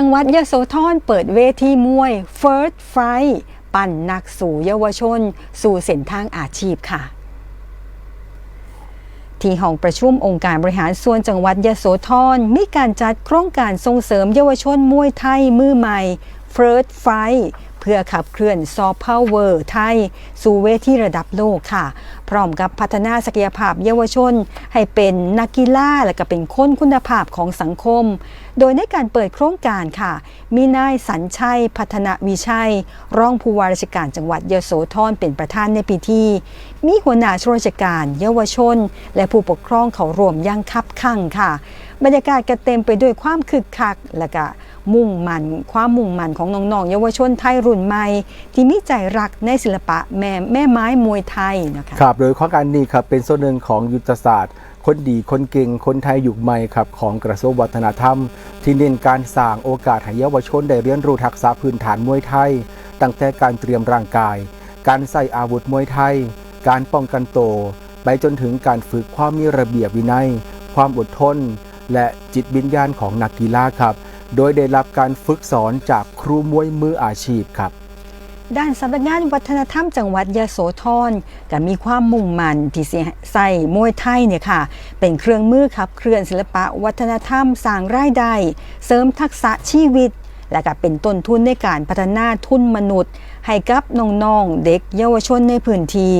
จังหวัดยะโสธรเปิดเวทีมวย First Fight ปั่นนักสู่เยาวชน สู่เส้นทางอาชีพค่ะที่ห้องประชุมองค์การบริหารส่วนจังหวัดยะโสธรมีการจัดโครงการส่งเสริมเยาวชนมวยไทยมือใหม่ First Fight พื่อขับเคลื่อนซอฟต์พาวเวอร์ไทย สู่เวทีระดับโลกค่ะ พร้อมกับพัฒนาศักยภาพเยาวชน ให้เป็นนักกีฬาและก็เป็นคนคุณภาพของสังคม โดยในการเปิดโครงการค่ะ มีนายสัญชัย พัฒนาวิชัย รองผู้ว่าราชการจังหวัดยโสธรเป็นประธานในพิธี มีหัวหน้าชราชการ เยาวชน และผู้ปกครองเขารวมอยังคับคั่งค่ะ บรรยากาศก็เต็มไปด้วยความคึกคักและก็มุ่งมันความมุ่งมันของน้องๆเยาวชนไทยรุ่นใหม่ ที่มีใจรักในศิลปะแม่แม่ไม้มวยไทยนะคะครับโดยโครงการนี้ครับเป็นส่วนหนึ่งของยุทธศาสตร์ คนดีคนเก่งคนไทยยุคใหม่ครับของกระทรวงวัฒนธรรม ที่เน้นการสร้างโอกาสให้เยาวชนได้เรียนรู้ทักษะพื้นฐานมวยไทย ตั้งแต่การเตรียมร่างกาย การใส่อาวุธมวยไทย การป้องกันโตไปจนถึงการฝึกความมีระเบียบวินัย ความอดทน และจิตวิญญาณของนักกีฬาครับ โดยได้รับการฝึกสอนจากครูมวยมืออาชีพครับ ด้านสำนักงานวัฒนธรรมจังหวัดยโสธรก็มีความมุ่งมั่นที่สิใส่มวยไทยเนี่ยค่ะ เป็นเครื่องมือขับเคลื่อนศิลปะวัฒนธรรมสร้างรายได้ เสริมทักษะชีวิต และก็เป็นต้นทุนในการพัฒนาทุนมนุษย์ ให้กับน้องๆเด็กเยาวชนในพื้นที่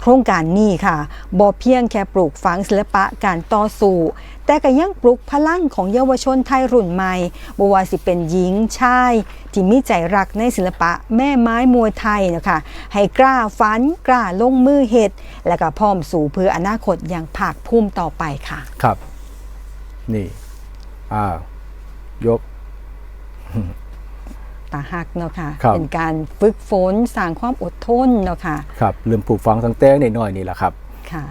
โครงการนี้ค่ะบ่เพียงแค่ปลูกฝังศิลปะการต่อสู้ แต่ก็ยังปลุกพลังของเยาวชนไทยรุ่นใหม่บ่ว่าสิเป็นหญิงชาย ที่มีใจรักในศิลปะแม่ไม้มวยไทยนะคะให้กล้าฝันกล้าลงมือเฮ็ดและก็พร้อมสู่เพื่ออนาคตอย่างภาคภูมิต่อไปค่ะ ครับ นี่ อ่ายก ตาหักเนาะค่ะ ครับ เป็นการฝึกฝนสร้างความอดทนเนาะค่ะ ครับเริ่มปลูกฝังตั้งแต่น้อยๆนี่แหละครับ ค่ะ